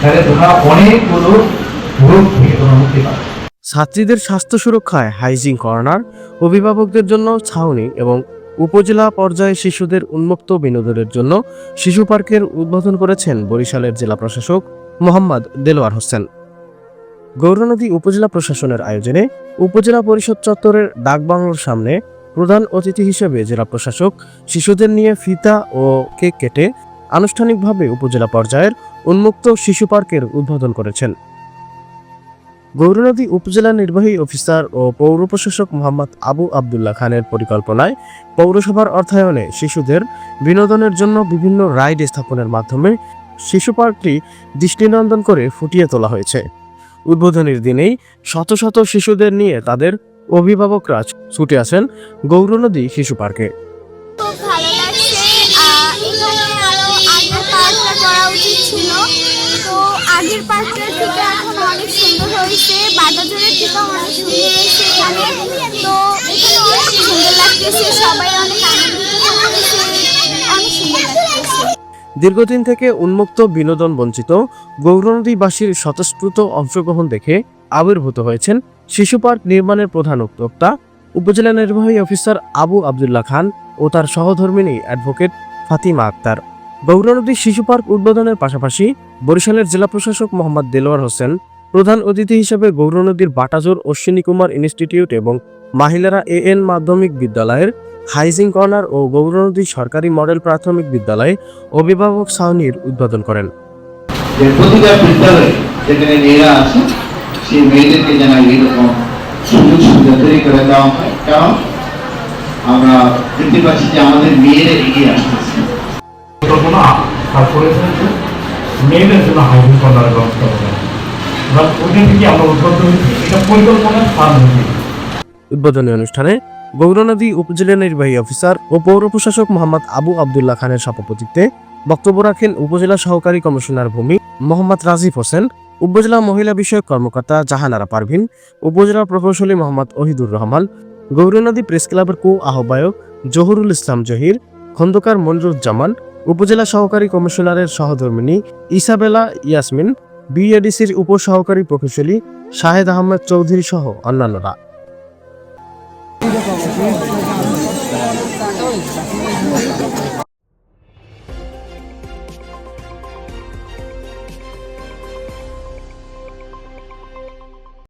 তাহলে তোমরা অনেকগুলো রোগ থেকে তোমরা মুক্তি পাবে। ছাত্রীদের স্বাস্থ্য সুরক্ষায় হাইজিন কর্নার অভিভাবকদের জন্য ছাউনি এবং উপজেলা পর্যায়ে শিশুদের উন্মুক্ত বিনোদনের জন্য শিশু পার্কের উদ্বোধন করেছেন বরিশালের জেলা প্রশাসক মোহাম্মদ দেলোয়ার হোসেন। গৌরনদী উপজেলা প্রশাসনের আয়োজনে উপজেলা পরিষদ চত্বরের ডাকবাংলোর সামনে প্রধান অতিথি হিসেবে জেলা প্রশাসক শিশুদের নিয়ে ফিতা ও কেক কেটে আনুষ্ঠানিকভাবে উপজেলা পর্যায়ের উন্মুক্ত শিশু পার্কের উদ্বোধন করেছেন। গৌরনদী উপজেলা নির্বাহী অফিসার ও পৌর প্রশাসক মোহাম্মদ আবু আবদুল্লাহ খানের পরিকল্পনায় পৌরসভার অর্থায়নে শিশুদের বিনোদনের জন্য বিভিন্ন রাইড স্থাপনের মাধ্যমে শিশু পার্কটি দৃষ্টিনন্দন করে ফুটিয়ে তোলা হয়েছে। উদ্বোধনের দিনেই শত শত শিশুদের নিয়ে তাদের অভিভাবকরা ছুটে আসেন গৌরনদী শিশু পার্কে। দীর্ঘদিন থেকে উন্মুক্ত বিনোদন বঞ্চিত গৌরনদীবাসীর স্বতঃস্ফূর্ত অংশগ্রহণ দেখে আবির্ভূত হয়েছেন শিশু পার্ক নির্মাণের প্রধান উদ্যোক্তা, উপজেলা নির্বাহী অফিসার আবু আবদুল্লাহ খান ও তার সহধর্মিনী অ্যাডভোকেট ফাতিমা আক্তার। গৌরনদী শিশু পার্ক উদ্বোধনের পাশাপাশি বরিশালের জেলা প্রশাসক মোহাম্মদ দেলোয়ার হোসেন প্রধান অতিথি হিসেবে গৌরনদীর বাটাজোর অশ্বিনী কুমার ইনস্টিটিউট এবং মাহিলারা এ এন মাধ্যমিক বিদ্যালয়ের হাইজিং কর্নার ও গৌরনদী সরকারি মডেল প্রাথমিক বিদ্যালয়ে অভিভাবক ছাউনির উদ্বোধন করেন। প্রতিটা বিদ্যালয়ে যেখানে মেয়েরা আছে সেই মেয়েদেরকে যেন এইরকম সুযোগ সুবিধা তৈরি করে দেওয়া হয়। কারণ আমরা দেখতে পাচ্ছি যে আমাদের মেয়েরা এগিয়ে আসতেছে। যে মেয়েদের জন্য হাউজিং কর্নারের ব্যবস্থা হয়েছে। উদ্বোধনী অনুষ্ঠানে গৌরনদী উপজেলা নির্বাহী অফিসার ও পৌর প্রশাসক মোহাম্মদ আবু আবদুল্লাহ খানের সভাপতিত্বে বক্তব্য রাখেন উপজেলা সহকারী কমিশনার ভূমি মোহাম্মদ রাজিফ হোসেন, উপজেলা মহিলা বিষয়ক কর্মকর্তা জাহানারা পারভিন, উপজেলা প্রকৌশলী মোহাম্মদ ওহিদুর রহমান গৌরনদী প্রেস ক্লাবের কো আহ্বায়ক জহুরুল ইসলাম জহির, খন্দকার মনিরুজ্জামান উপজেলা সহকারী কমিশনারের সহধর্মিনী ইসাবেলা ইয়াসমিন বিএডিসির উপসহকারী প্রকৌশলী শাহেদ আহমেদ চৌধুরী সহ অন্যান্যরা.